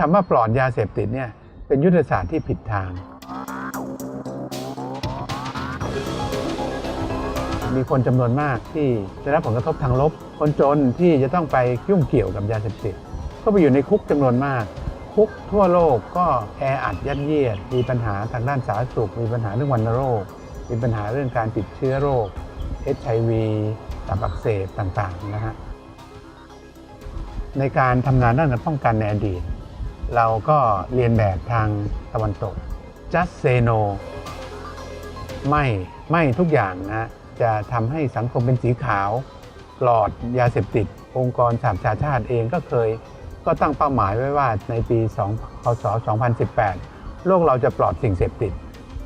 คำว่าปลอดยาเสพติดเนี่ยเป็นยุทธศาสตร์ที่ผิดทาง มีคนจำนวนมากที่ได้รับผลกระทบทางลบ คนจนที่จะต้องไปยุ่งเกี่ยวกับยาเสพติดก็ไปอยู่ในคุกจำนวนมาก คุกทั่วโลกก็แออัดยัดเยียด มีปัญหาทางด้านสาธารณสุข มีปัญหาเรื่องวัณโรค มีปัญหาเรื่องการติดเชื้อโรค HIV ตับอักเสบต่างๆนะฮะในการทำงานด้านการป้องกันในอดีต เราก็เรียนแบบทางตะวันตก just say no ไม่ไม่ทุกอย่างนะจะทำให้สังคมเป็นสีขาวปลอดยาเสพติด องค์กรสหประชาชาติเองก็เคย ก็ตั้งเป้าหมายไว้ว่าในปี2พศ2018 โลกเราจะปลอดสิ่งเสพติด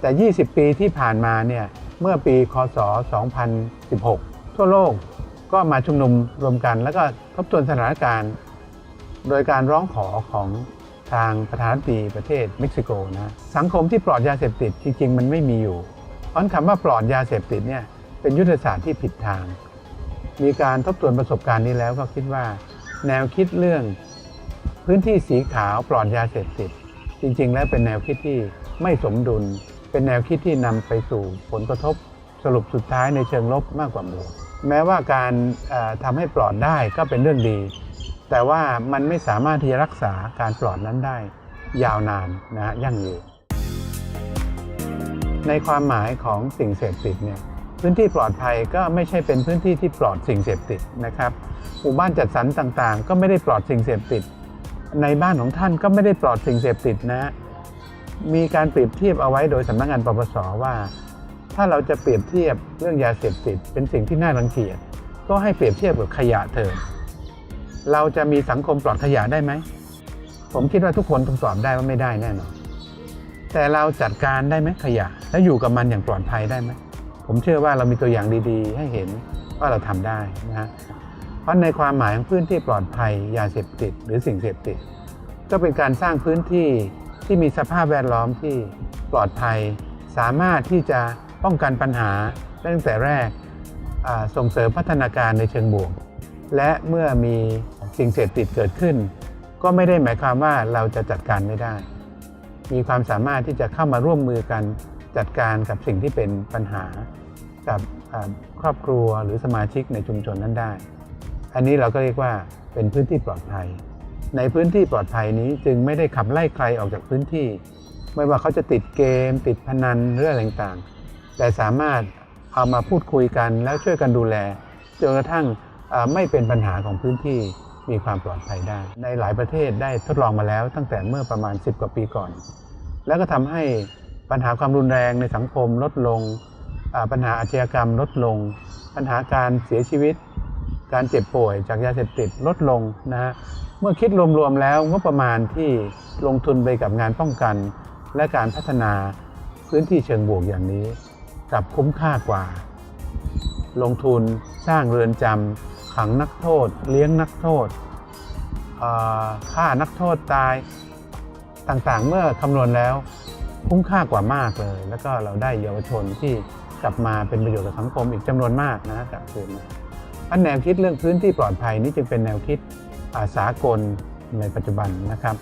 แต่ 20 ปีที่ผ่านมาเนี่ยเมื่อปีคศ2016 ทั่วโลกก็มาชุมนุมรวมกัน แล้วก็ทบทวนสถานการณ์ โดยการร้องขอของ ทางประธานาธิประเทศเม็กซิโกนะสังคมที่ปลอดยาเสพติดจริงๆมันไม่มีอยู่เพราะคำว่าปลอดยาเสพติดเนี่ยเป็นยุทธศาสตร์ที่ผิดทาง มีการทบทวนประสบการณ์นี้แล้วก็คิดว่า แนวคิดเรื่องพื้นที่สีขาวปลอดยาเสพติด จริง ๆ แล้วเป็นแนวคิดที่ไม่สมดุล เป็นแนวคิดที่นำไปสู่ผลกระทบสรุปสุดท้ายในเชิงลบมากกว่าบวกแม้ว่าการเอ่อทำให้ปลอดได้ก็เป็นเรื่องดี แต่ว่ามันไม่สามารถที่จะรักษาการปลอดนั้นได้ ยาวนานนะฮะยั่งยืนในความหมายของสิ่งเสพติดเนี่ยพื้นที่ปลอดภัยก็ไม่ใช่เป็นพื้นที่ที่ปลอดสิ่งเสพติดนะครับหมู่บ้านจัดสรรต่างๆ ก็ไม่ได้ปลอดสิ่งเสพติด ในบ้านของท่านก็ไม่ได้ปลอดสิ่งเสพติดนะฮะมีการเปรียบเทียบเอาไว้โดยสำนักงานปปสว่า ถ้าเราจะเปรียบเทียบเรื่องยาเสพติด เป็นสิ่งที่น่ารังเกียจก็ให้เปรียบเทียบกับขยะเถิด เราจะมีสังคมปลอดขยะได้ไหม ผมคิดว่าทุกคนต้องตอบได้ว่าไม่ได้แน่นอน แต่เราจัดการได้ไหมขยะ แล้วอยู่กับมันอย่างปลอดภัยได้ไหม ผมเชื่อว่าเรามีตัวอย่างดีๆ ให้เห็นว่าเราทำได้นะฮะ เพราะในความหมายของพื้นที่ปลอดภัยยาเสพติด หรือสิ่งเสพติด ก็เป็นการสร้างพื้นที่ที่มีสภาพแวดล้อมที่ปลอดภัย สามารถที่จะป้องกันปัญหาตั้งแต่แรกส่งเสริมพัฒนาการในเชิงบวก และเมื่อมี สิ่งเสพติดเกิดขึ้น ก็ไม่ได้หมายความว่าเราจะจัดการไม่ได้ มีความสามารถที่จะเข้ามาร่วมมือกันจัดการกับสิ่งที่เป็นปัญหากับครอบครัวหรือสมาชิกในชุมชนนั้นได้ อันนี้เราก็เรียกว่าเป็นพื้นที่ปลอดภัย ในพื้นที่ปลอดภัยนี้จึงไม่ได้ขับไล่ใครออกจากพื้นที่ ไม่ว่าเขาจะติดเกม ติดพนันหรืออะไรต่างๆ แต่สามารถเอามาพูดคุยกันแล้วช่วยกันดูแลจนกระทั่งไม่เป็นปัญหาของพื้นที่ มีความปลอดภัยได้ ในหลายประเทศได้ทดลองมาแล้วตั้งแต่เมื่อประมาณ 10 กว่าปีก่อน แล้วก็ทำให้ปัญหาความรุนแรงในสังคมลดลง ปัญหาอาชญากรรมลดลง ปัญหาการเสียชีวิต การเจ็บป่วยจากยาเสพติดลดลงนะฮะเมื่อคิดรวมๆแล้วงบประมาณที่ลงทุนไปกับงานป้องกัน และการพัฒนาพื้นที่เชิงบวกอย่างนี้กลับคุ้มค่ากว่า ลงทุนสร้างเรือนจำ ขังนักโทษ เลี้ยงนักโทษเอ่อฆ่านักโทษตายต่างๆ เมื่อคำนวณแล้วคุ้มค่ากว่ามากเลย แล้วก็เราได้เยาวชนที่กลับมาเป็นประโยชน์กับสังคมอีกจำนวนมากนะกลับคืนมาอันแนวคิดเรื่องพื้นที่ปลอดภัยนี้จึงเป็นแนวคิดอาสากลในปัจจุบันนะครับ